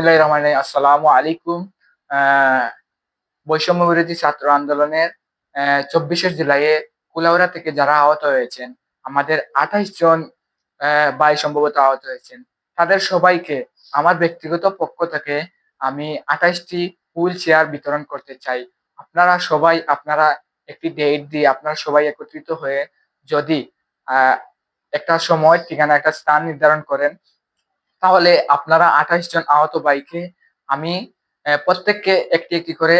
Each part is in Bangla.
বিসমিল্লাহির আসসালামু আলাইকুম। বৈষম্য বিরোধী ছাত্র আন্দোলনের চব্বিশে জুলাইয়ে কুলাউড়া থেকে যারা আহত হয়েছেন, আমাদের আঠাইশ জন ভাই সম্ভবত আহত হয়েছেন, তাদের সবাইকে আমার ব্যক্তিগত পক্ষ থেকে আমি আঠাইশটি হুইল চেয়ার বিতরণ করতে চাই। আপনারা সবাই, আপনারা একটি ডেট দিয়ে আপনারা সবাই একত্রিত হয়ে যদি একটা সময়, ঠিকানা, একটা স্থান নির্ধারণ করেন তাহলে আপনারা আঠাশ জন আহত বাইকে আমি প্রত্যেককে একটি একটি করে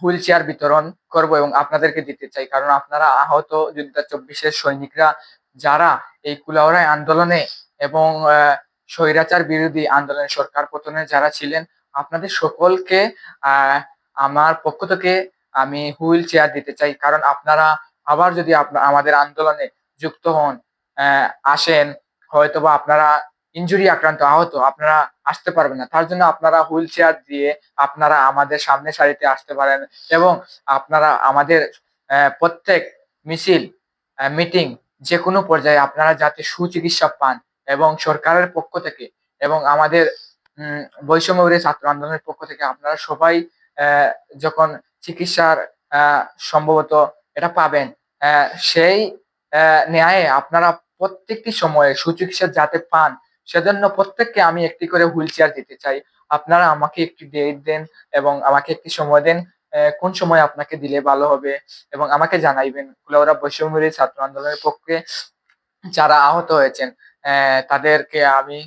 হুইল চেয়ার বিতরণ করব এবং আপনাদেরকে দিতে চাই। কারণ আপনারা আহত যুদ্ধ চব্বিশের সৈনিকরা যারা এই কুলাউড়ায় আন্দোলনে এবং স্বৈরাচার বিরোধী আন্দোলনে সরকার পতনে যারা ছিলেন, আপনাদের সকলকে আমার পক্ষ থেকে আমি হুইল চেয়ার দিতে চাই। কারণ আপনারা আবার যদি আমাদের আন্দোলনে যুক্ত হন আসেন, হয়তোবা আপনারা ইনজুরি আক্রান্ত আহত আপনারা আসতে পারবেন না। তার জন্য আপনারা হুইল চেয়ার দিয়ে আপনারা আমাদের সামনে সারিতে আসতে পারেন এবং আপনারা আমাদের প্রত্যেক মিছিল মিটিং যে কোনো পর্যায়ে আপনারা যাতে সুচিকিৎসা পান এবং সরকারের পক্ষ থেকে এবং আমাদের উম, বৈষম্য বিরোধী ছাত্র আন্দোলনের পক্ষ থেকে আপনারা সবাই যখন চিকিৎসার সম্ভবত এটা পাবেন সেই ন্যায়ে আপনারা প্রত্যেকটি সময়ে সুচিকিৎসা যাতে পান সেজন্য প্রত্যেককে আমি একটি করে হুইল চেয়ার দিতে চাই। আপনারা আমাকে একটি ডেট দেন এবং আমাকে একটি সময় দেন কোন সময় আপনাকে দিলে ভালো হবে এবং আমাকে জানাইবেন। কুলাউড়া বৈষম্য বিরোধী ছাত্র আন্দোলনের পক্ষে যারা আহত হয়েছেন তাদেরকে আমি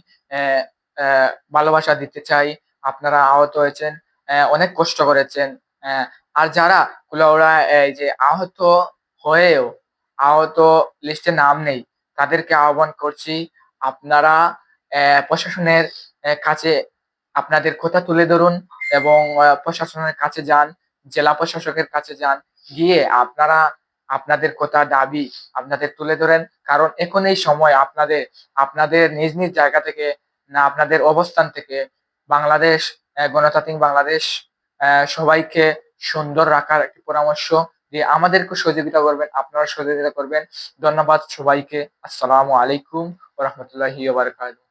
ভালোবাসা দিতে চাই। আপনারা আহত হয়েছেন অনেক কষ্ট করেছেন আর যারা কুলাউড়া এই যে আহত হয়েও, আহত লিস্টে নাম নেই, তাদেরকে আহ্বান করছি, আপনারা প্রশাসনের কাছে আপনাদের কথা তুলে ধরুন এবং প্রশাসনের কাছে যান, জেলা প্রশাসকের কাছে যান, গিয়ে আপনারা আপনাদের কথা, দাবি আপনাদের তুলে ধরেন। কারণ এখন এই সময় আপনাদের আপনাদের নিজ নিজ জায়গা থেকে না, আপনাদের অবস্থান থেকে বাংলাদেশ গণতান্ত্রিক বাংলাদেশ সবাইকে সুন্দর রাখার একটি পরামর্শ দিয়ে আমাদেরকে সহযোগিতা করবেন, আপনারা সহযোগিতা করবেন। ধন্যবাদ সবাইকে। আসসালামু আলাইকুম ওরহমতুল্লাহি ওবারকাতুহু